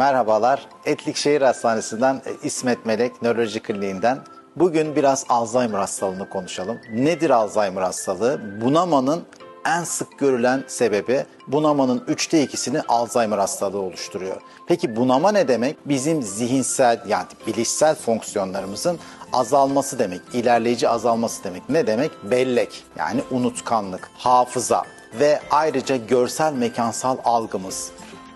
Merhabalar. Etlik Şehir Hastanesi'nden e, İsmet Melek Nöroloji Kliniğinden. Bugün biraz Alzheimer hastalığını konuşalım. Nedir Alzheimer hastalığı? Bunamanın en sık görülen sebebi bunamanın üçte ikisini Alzheimer hastalığı oluşturuyor. Peki bunama ne demek? Bizim zihinsel yani bilişsel fonksiyonlarımızın azalması demek, ilerleyici azalması demek. Ne demek? Bellek yani unutkanlık, hafıza ve ayrıca görsel mekansal algımız,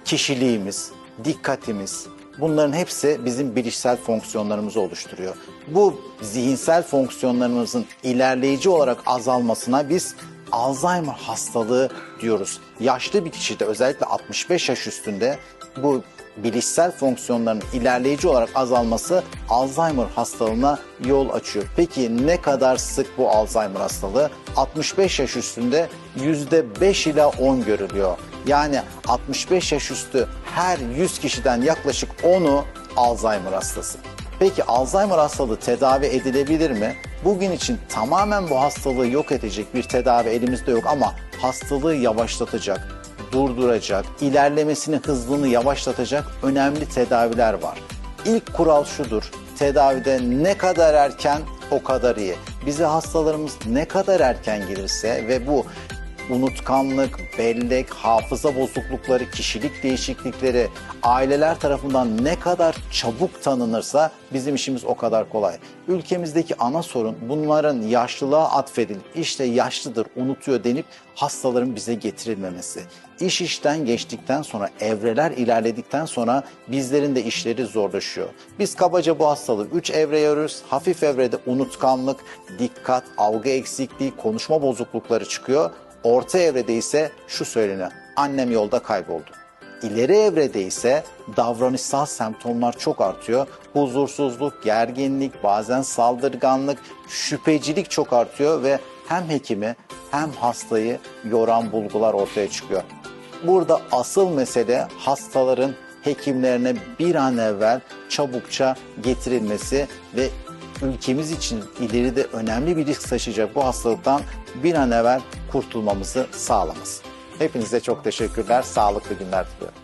kişiliğimiz, dikkatimiz bunların hepsi bizim bilişsel fonksiyonlarımızı oluşturuyor. Bu zihinsel fonksiyonlarımızın ilerleyici olarak azalmasına biz Alzheimer hastalığı diyoruz. Yaşlı bir kişide özellikle 65 yaş üstünde bu bilişsel fonksiyonların ilerleyici olarak azalması Alzheimer hastalığına yol açıyor. Peki ne kadar sık bu Alzheimer hastalığı? 65 yaş üstünde %5 ila 10 görülüyor. Yani 65 yaş üstü her 100 kişiden yaklaşık 10'u Alzheimer hastası. Peki Alzheimer hastalığı tedavi edilebilir mi? Bugün için tamamen bu hastalığı yok edecek bir tedavi elimizde yok ama hastalığı yavaşlatacak, durduracak, ilerlemesini hızlını yavaşlatacak önemli tedaviler var. İlk kural şudur. Tedavide ne kadar erken o kadar iyi. Bize hastalarımız ne kadar erken gelirse ve bu unutkanlık, bellek, hafıza bozuklukları, kişilik değişiklikleri aileler tarafından ne kadar çabuk tanınırsa bizim işimiz o kadar kolay. Ülkemizdeki ana sorun bunların yaşlılığa atfedilip işte yaşlıdır, unutuyor denip hastaların bize getirilmemesi. İş işten geçtikten sonra, evreler ilerledikten sonra bizlerin de işleri zorlaşıyor. Biz kabaca bu hastalığı 3 evreye ayırıyoruz. Hafif evrede unutkanlık, dikkat, algı eksikliği, konuşma bozuklukları çıkıyor. Orta evrede ise şu söyleniyor. Annem yolda kayboldu. İleri evrede ise davranışsal semptomlar çok artıyor. Huzursuzluk, gerginlik, bazen saldırganlık, şüphecilik çok artıyor ve hem hekimi hem hastayı yoran bulgular ortaya çıkıyor. Burada asıl mesele hastaların hekimlerine bir an evvel çabukça getirilmesi ve ülkemiz için ileride önemli bir risk taşıyacak bu hastalıktan bir an evvel kurtulmamızı sağlaması. Hepinize çok teşekkürler, sağlıklı günler diliyorum.